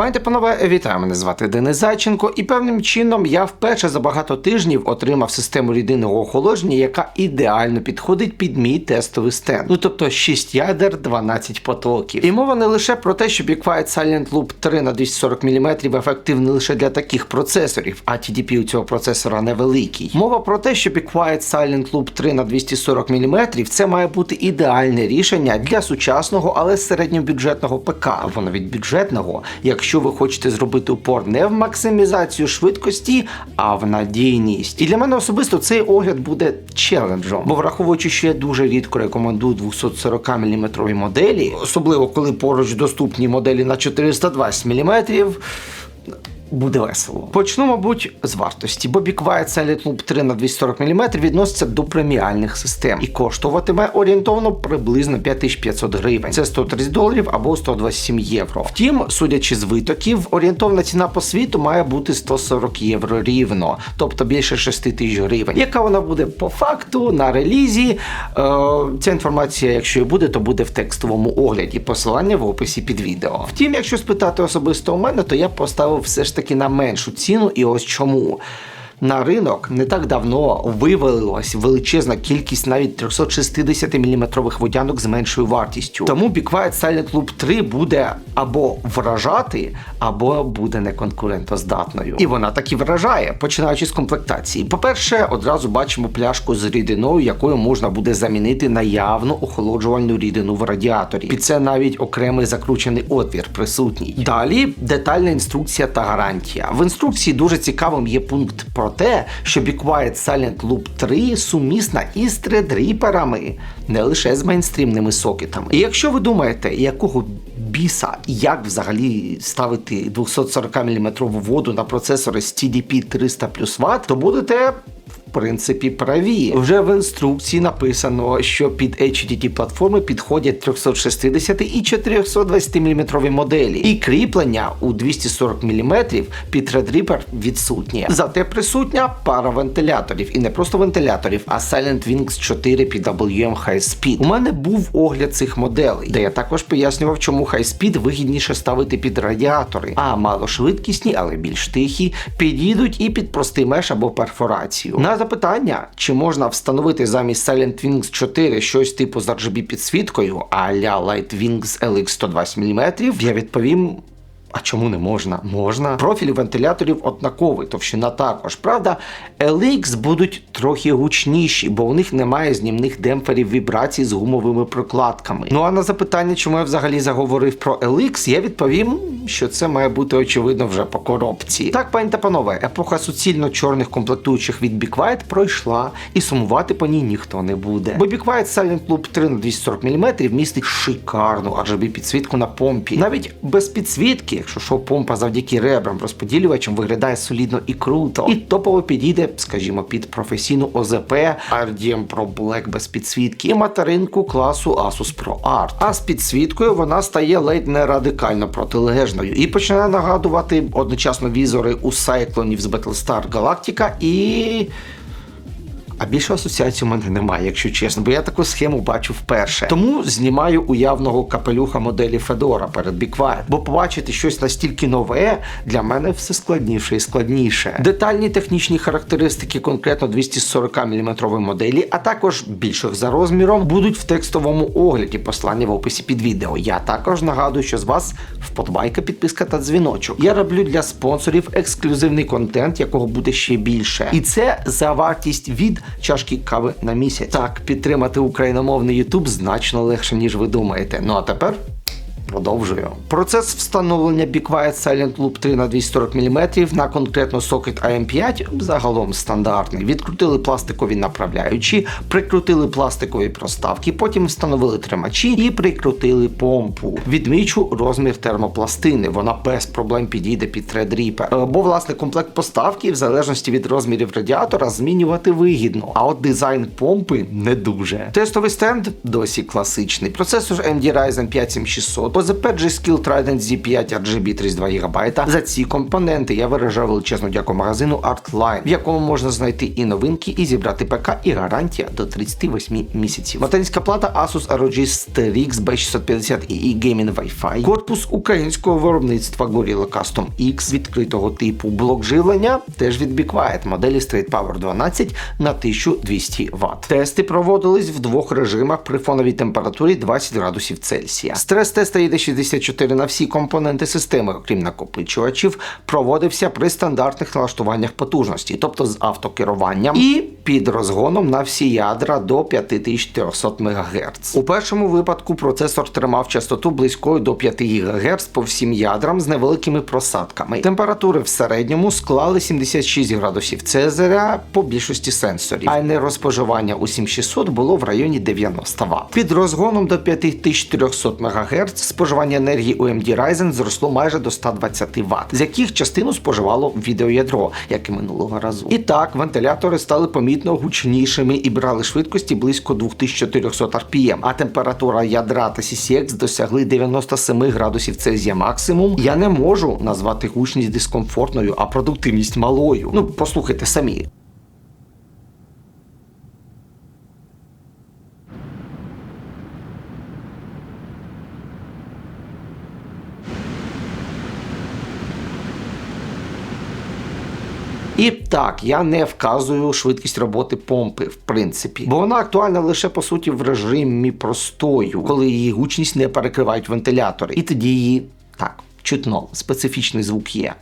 Пані та панове, вітаю, мене звати Денис Зайченко, і певним чином я вперше за багато тижнів отримав систему рідинного охолодження, яка ідеально підходить під мій тестовий стенд. Ну тобто 6 ядер, 12 потоків. І мова не лише про те, що Be Quiet Silent Loop 3 на 240 мм ефективний лише для таких процесорів, а TDP у цього процесора невеликий. Мова про те, що Be Quiet Silent Loop 3 на 240 мм це має бути ідеальне рішення для сучасного, але середньобюджетного ПК, або навіть бюджетного, якщо ви хочете зробити упор не в максимізацію швидкості, а в надійність. І для мене особисто цей огляд буде челенджем, бо враховуючи, що я дуже рідко рекомендую 240 мм моделі, особливо коли поруч доступні моделі на 420 мм. Буде весело. Почну, мабуть, з вартості, Be Quiet Silent Loop 3 на 240 мм відноситься до преміальних систем і коштуватиме орієнтовно приблизно 5500 гривень. Це 130 доларів або 127 євро. Втім, судячи з витоків, орієнтовна ціна по світу має бути 140 євро рівно, тобто більше 6 тисяч гривень. Яка вона буде по факту на релізі? Е, ця інформація, якщо і буде, то буде в текстовому огляді. Посилання в описі під відео. Втім, якщо спитати особисто у мене, то я поставив все ж таки на меншу ціну, і ось чому. На ринок не так давно вивалилась величезна кількість навіть 360 мм водянок з меншою вартістю. Тому Quiet Silent Loop 3 буде або вражати, або буде неконкурентоздатною. І вона так і вражає, починаючи з комплектації. По-перше, одразу бачимо пляшку з рідиною, якою можна буде замінити наявну охолоджувальну рідину в радіаторі. Під це навіть окремий закручений отвір присутній. Далі детальна інструкція та гарантія. В інструкції дуже цікавим є пункт про те, що Be Quiet Silent Loop 3 сумісна із тредріперами, не лише з мейнстрімними сокетами. І якщо ви думаєте, якого біса, як взагалі ставити 240 мм воду на процесори з TDP 300 плюс Вт, то будете. Принципі, праві. Вже в інструкції написано, що під HDD платформи підходять 360 і 420 мм моделі, і кріплення у 240 мм під Threadripper відсутнє. Зате присутня пара вентиляторів, і не просто вентиляторів, а Silent Wings 4 під WM High Speed. У мене був огляд цих моделей, де я також пояснював, чому High Speed вигідніше ставити під радіатори, а малошвидкісні, але більш тихі, підійдуть і під простий меш або перфорацію. На запитання, чи можна встановити замість Silent Wings 4 щось типу з RGB підсвіткою, а-ля Light Wings LX 120 мм, я відповім. А чому не можна? Можна. Профіль вентиляторів однаковий, товщина також. Правда, LX будуть трохи гучніші, бо у них немає знімних демпферів вібрацій з гумовими прокладками. Ну а на запитання, чому я взагалі заговорив про LX, я відповім, що це має бути очевидно вже по коробці. Так, пані та панове, епоха суцільно чорних комплектуючих від Quiet пройшла, і сумувати по ній ніхто не буде. Бо Be Quiet Silent Loop 3 на 240 мм містить шикарну RGB підсвітку на помпі. Навіть без підсвітки якщо що помпа завдяки ребрам розподілювачам виглядає солідно і круто. І топово підійде, скажімо, під професійну ОЗП RDM Pro Black без підсвітки і материнку класу Asus Pro Art. А з підсвіткою вона стає ледь не радикально протилежною і починає нагадувати одночасно візори у сайклонів з Battlestar Galactica і. А більше асоціацій у мене немає, якщо чесно, бо я таку схему бачу вперше. Тому знімаю уявного капелюха моделі Fedora перед Quiet, бо побачити щось настільки нове для мене все складніше і складніше. Детальні технічні характеристики конкретно 240 мм моделі, а також більших за розміром, будуть в текстовому огляді послання в описі під відео. Я також нагадую, що з вас вподобайка, підписка та дзвіночок. Я роблю для спонсорів ексклюзивний контент, якого буде ще більше. І це за вартість від чашки кави на місяць. Так, підтримати україномовний Ютуб значно легше, ніж ви думаєте. Ну а тепер. Продовжую. Процес встановлення Be Quiet Silent Loop 3 на 240 мм на конкретно сокет AM5 загалом стандартний. Відкрутили пластикові направляючі, прикрутили пластикові проставки, потім встановили тримачі і прикрутили помпу. Відмічу розмір термопластини. Вона без проблем підійде під Threadripper. Е, Бо власне комплект поставки, в залежності від розмірів радіатора, змінювати вигідно. А от дизайн помпи не дуже. Тестовий стенд досі класичний. Процесор AMD Ryzen 5 7600 ОЗП G-Skill Trident Z5 RGB 32 ГБ. За ці компоненти я виражаю величезну дяку магазину ArtLine, в якому можна знайти і новинки, і зібрати ПК, і гарантія до 38 місяців. Материнська плата Asus ROG Strix B650 і Gaming Wi-Fi. Корпус українського виробництва Gorilla Custom X відкритого типу. Блок живлення теж від Be Quiet моделі Straight Power 12 на 1200 Вт. Тести проводились в двох режимах при фоновій температурі 20 градусів Цельсія. Стрес-тест AED64 на всі компоненти системи, окрім накопичувачів, проводився при стандартних налаштуваннях потужності, тобто з автокеруванням і під розгоном на всі ядра до 5400 МГц. У першому випадку процесор тримав частоту близькою до 5 ГГц по всім ядрам з невеликими просадками. Температури в середньому склали 76 градусів Цезаря по більшості сенсорів, а енергоспоживання у 7600 було в районі 90 Вт. Під розгоном до 5400 МГц споживання енергії у AMD Ryzen зросло майже до 120 Вт, з яких частину споживало відеоядро, як і минулого разу. І так, вентилятори стали помітно гучнішими і брали швидкості близько 2400 RPM, а температура ядра та CCX досягли 97 градусів Цельсія максимум. Я не можу назвати гучність дискомфортною, а продуктивність малою. Ну, послухайте самі. І так, я не вказую швидкість роботи помпи, в принципі, бо вона актуальна лише по суті в режимі простою, коли її гучність не перекривають вентилятори. І тоді її так чутно, специфічний звук є.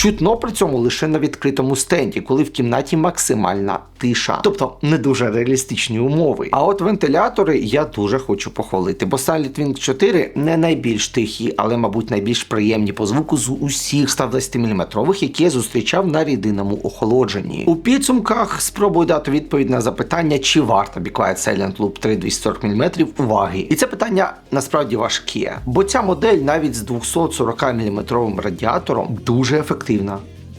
Чутно при цьому лише на відкритому стенді, коли в кімнаті максимальна тиша, тобто не дуже реалістичні умови. А от вентилятори я дуже хочу похвалити, бо Silent Wing 4 не найбільш тихі, але, мабуть, найбільш приємні по звуку з усіх 120 мм, які я зустрічав на рідинному охолодженні. У підсумках спробую дати відповідь на запитання, чи варто Be Quiet Silent Loop 3 240 мм уваги. І це питання насправді важке, бо ця модель навіть з 240 мм радіатором дуже ефективна.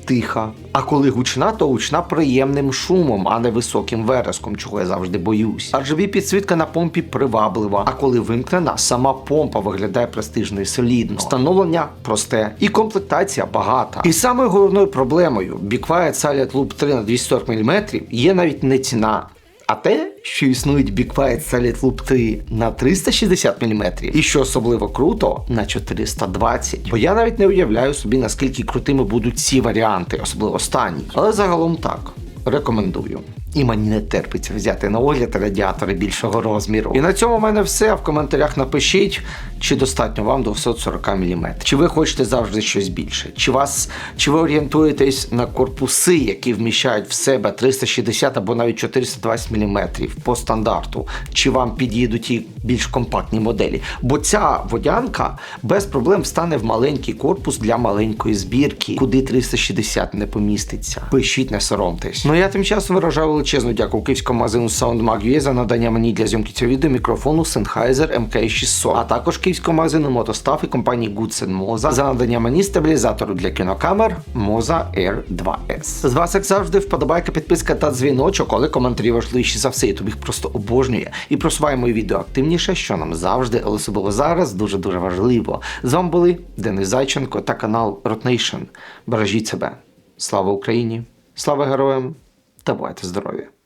Тиха, а коли гучна, то гучна приємним шумом, а не високим вереском, чого я завжди боюсь. RGB підсвітка на помпі приваблива, а коли вимкнена, сама помпа виглядає престижно і солідно. Встановлення просте і комплектація багата. І самою головною проблемою Be Quiet Silent Loop 3 на 240 мм є навіть не ціна. А те, що існують Quiet Silent Loop 3 на 360 мм, і що особливо круто, на 420. Бо я навіть не уявляю собі, наскільки крутими будуть ці варіанти, особливо останні. Але загалом так, рекомендую. І мені не терпиться взяти на огляд радіатори більшого розміру. І на цьому в мене все. В коментарях напишіть, чи достатньо вам 240 мм. Чи ви хочете завжди щось більше? Чи вас чи ви орієнтуєтесь на корпуси, які вміщають в себе 360 або навіть 420 мм по стандарту? Чи вам підійдуть і більш компактні моделі? Бо ця водянка без проблем встане в маленький корпус для маленької збірки, куди 360 не поміститься. Пишіть, не соромтесь. Ну я тим часом виражаю величезну дяку київському магазину SoundMag.ua за надання мені для зйомки цього відео мікрофону Sennheiser MK600, а також київському магазину Мотостав і компанії Goodsen Moza за надання мені стабілізатору для кінокамер Moza Air 2S. З вас, як завжди, вподобайка, підписка та дзвіночок, але коментарі важливіші за все. Ютуб їх просто обожнює і просуває мої відео активніше, що нам завжди, але особливо зараз, дуже дуже важливо. З вами були Денис Зайченко та канал Rotnation. Бережіть себе. Слава Україні! Слава героям! Та бувайте здорові!